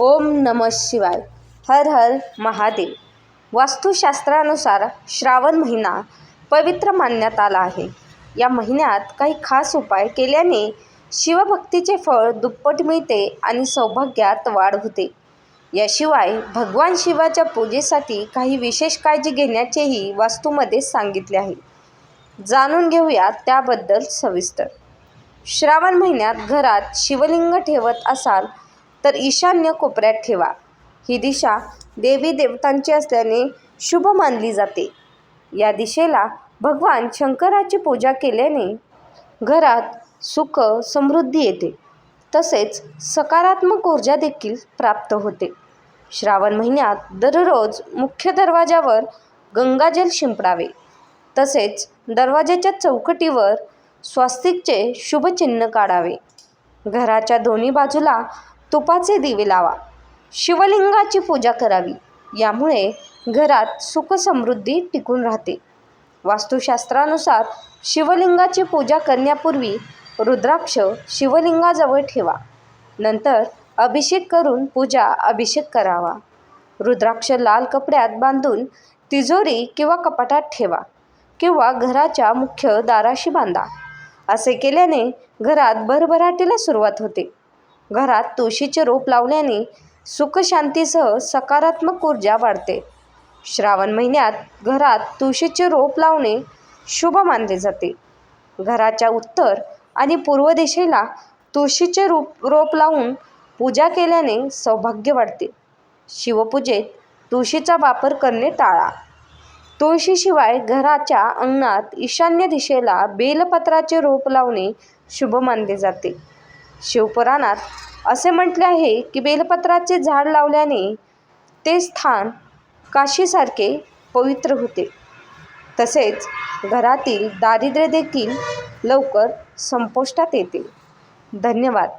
ओम नम शिवाय. हर हर महादेव. वास्तुशास्त्रानुसार श्रावण महिना पवित्र मानण्यात आला आहे. या महिन्यात काही खास उपाय केल्याने शिवभक्तीचे फळ दुप्पट मिळते आणि सौभाग्यात वाढ होते. याशिवाय भगवान शिवाच्या पूजेसाठी काही विशेष काळजी घेण्याचेही वास्तूमध्ये सांगितले आहे. जाणून घेऊया त्याबद्दल सविस्तर. श्रावण महिन्यात घरात शिवलिंग ठेवत असाल तर ईशान्य कोपऱ्यात ठेवा. ही दिशा देवी देवतांची असल्याने शुभ मानली जाते. या दिशेला भगवान शंकराची पूजा केल्याने घरात सुख समृद्धी येते. तसेच सकारात्मक ऊर्जा देखील प्राप्त होते. श्रावण महिन्यात दररोज मुख्य दरवाजावर गंगाजल शिंपडावे. तसेच दरवाजाच्या चौकटीवर स्वस्तिकचे शुभचिन्ह काढावे. घराच्या दोन्ही बाजूला तुपाचे दिवे लावा. शिवलिंगाची पूजा करावी. यामुळे घरात सुखसमृद्धी टिकून राहते. वास्तुशास्त्रानुसार शिवलिंगाची पूजा करण्यापूर्वी रुद्राक्ष शिवलिंगाजवळ ठेवा. नंतर अभिषेक करून पूजा अभिषेक करावा. रुद्राक्ष लाल कपड्यात बांधून तिजोरी किंवा कपाटात ठेवा किंवा घराच्या मुख्य दाराशी बांधा. असे केल्याने घरात भरभराटीला सुरुवात होते. घरात तुळशीचे रोप लावल्याने सुखशांतीसह सकारात्मक ऊर्जा वाढते. श्रावण महिन्यात घरात तुळशीचे रोप लावणे शुभ मानले जाते. घराच्या उत्तर आणि पूर्व दिशेला तुळशीचे रूप रोप लावून पूजा केल्याने सौभाग्य वाढते. शिवपूजेत तुळशीचा वापर करणे टाळा. तुळशीशिवाय घराच्या अंगणात ईशान्य दिशेला बेलपत्राचे रोप लावणे शुभ मानले जाते. शिवपुराणात असे म्हटले आहे की बेलपत्राचे झाड लावल्याने ते स्थान काशीसारखे पवित्र होते. तसेच घरातील दारिद्र्य देखील लवकर संपुष्टात येते. धन्यवाद.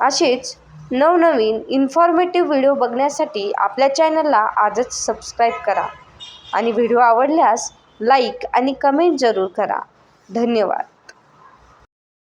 असेच नवनवीन इन्फॉर्मेटिव्ह व्हिडिओ बघण्यासाठी आपल्या चॅनलला आजच सबस्क्राईब करा आणि व्हिडिओ आवडल्यास लाईक आणि कमेंट जरूर करा. धन्यवाद.